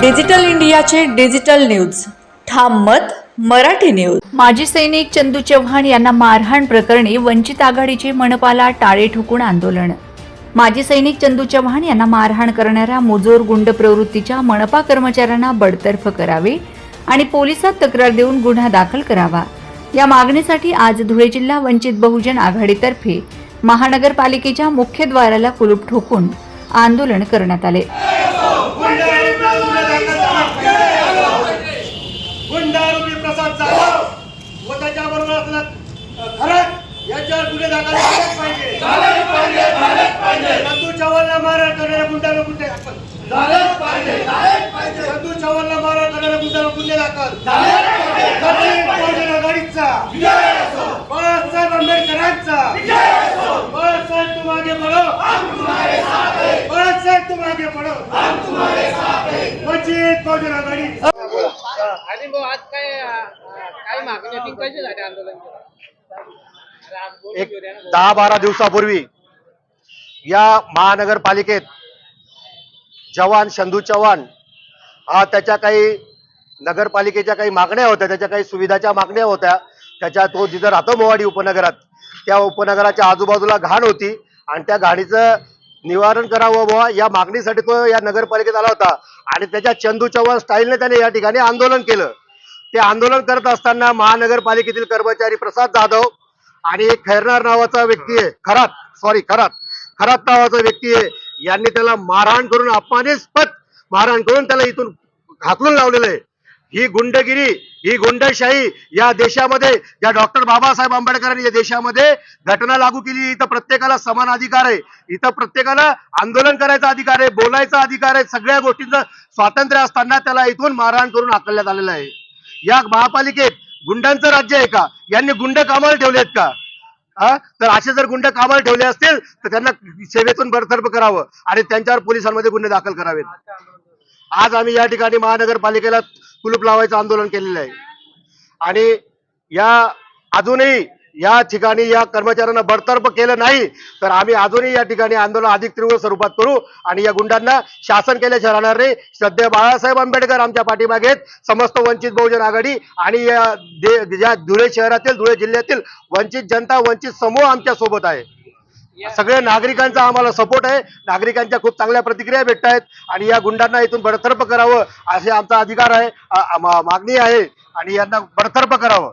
Digital इंडियाचे digital news. ठाम मत मराठी न्यूज. माजी सैनिक चंदू चव्हाण यांना मारहाण प्रकरणी वंचित आघाडीचे मनपाला टाळे ठोकून आंदोलन. माजी सैनिक चंदू चव्हाण यांना मारहाण करणाऱ्या मुजोर गुंड प्रवृत्तीच्या मनपा कर्मचाऱ्यांना बडतर्फ करावे आणि पोलिसात तक्रार देऊन गुन्हा दाखल करावा. या मागणीसाठी आज धुळे जिल्हा वंचित बहुजन आघाडीतर्फे महानगरपालिकेच्या मुख्यद्वाराला कुलूप ठोकून आंदोलन करण्यात आले. संतू चव्हाणला मारहाण करणाऱ्या गुंडाला गुन्हे दाखल. संतू चव्हाणला मारहाण करणाऱ्या गुंडाला गुन्हे दाखल. दक्षिण बहुजन आघाडीचा बाळासाहेब आंबेडकरांचा. बाळासाहेब तुम आगे बढ़ो बाळासाहेब तुम आगे बढ़ो वंचित बहुजन आघाडी आणि भाऊ आज काय काय मागणी कशी झाली आंदोलन? एक दहा बारा दिवसापूर्वी या महानगरपालिकेत जवान चंदू चव्हाण हा त्याच्या काही नगरपालिकेच्या काही मागण्या होत्या त्याच्या काही सुविधाच्या मागण्या होत्या. त्याच्या तो जिथं राहतो मोवाडी उपनगरात त्या उपनगराच्या आजूबाजूला घाण होती आणि त्या घाणीचं निवारण करावं बुवा या मागणीसाठी तो या नगरपालिकेत आला होता. आणि त्याच्या चंदू चव्हाण स्टाईलने त्याने या ठिकाणी आंदोलन केलं. ते आंदोलन करत असताना महानगरपालिकेतील कर्मचारी प्रसाद जाधव आणि एक खैरनार नावाचा व्यक्ती आहे खरात. सॉरी खरात. खरात नावाचा व्यक्ती आहे. यांनी त्याला मारहाण करून अपमानिस्पद मारहाण करून त्याला इथून घातलून लावलेलं आहे. ही गुंडगिरी ही गुंडशाही या देशामध्ये या डॉक्टर बाबासाहेब आंबेडकरांनी या देशामध्ये घटना लागू केली. इथं प्रत्येकाला समान अधिकार आहे. इथं प्रत्येकाला आंदोलन करायचा अधिकार आहे बोलायचा अधिकार आहे. सगळ्या गोष्टींचं स्वातंत्र्य असताना त्याला इथून मारहाण करून हाकलण्यात आलेलं आहे. या महापालिकेत गुंडांचं राज्य आहे का? यांनी गुंड कामाला ठेवले आहेत का? तर असे जर गुंड कामाला ठेवले असतील तर त्यांना सेवेतून बरतर्फ करावं आणि त्यांच्यावर पोलिसांमध्ये गुन्हे दाखल करावेत. आज आम्ही या ठिकाणी महानगरपालिकेला कुलूप लावायचं आंदोलन केलेलं आहे. आणि या अजूनही या ठिकाणी या कर्मचाऱ्यांना बडतर्फ केलं नाही तर आम्ही अजूनही या ठिकाणी आंदोलन अधिक तीव्र स्वरूपात करू आणि या गुंडांना शासन केल्याशिवाय राहणार नाही. सध्या बाळासाहेब आंबेडकर आमच्या पाठीमागे आहेत. समस्त वंचित बहुजन आघाडी आणि या धुळे शहरातील धुळे जिल्ह्यातील वंचित जनता वंचित समूह आमच्यासोबत आहे. सगळ्या नागरिकांचा आम्हाला सपोर्ट आहे. नागरिकांच्या खूप चांगल्या प्रतिक्रिया भेटत आहेत आणि या गुंडांना इथून बडतर्फ करावं असे आमचा अधिकार आहे मागणी आहे आणि यांना बडतर्फ करावं.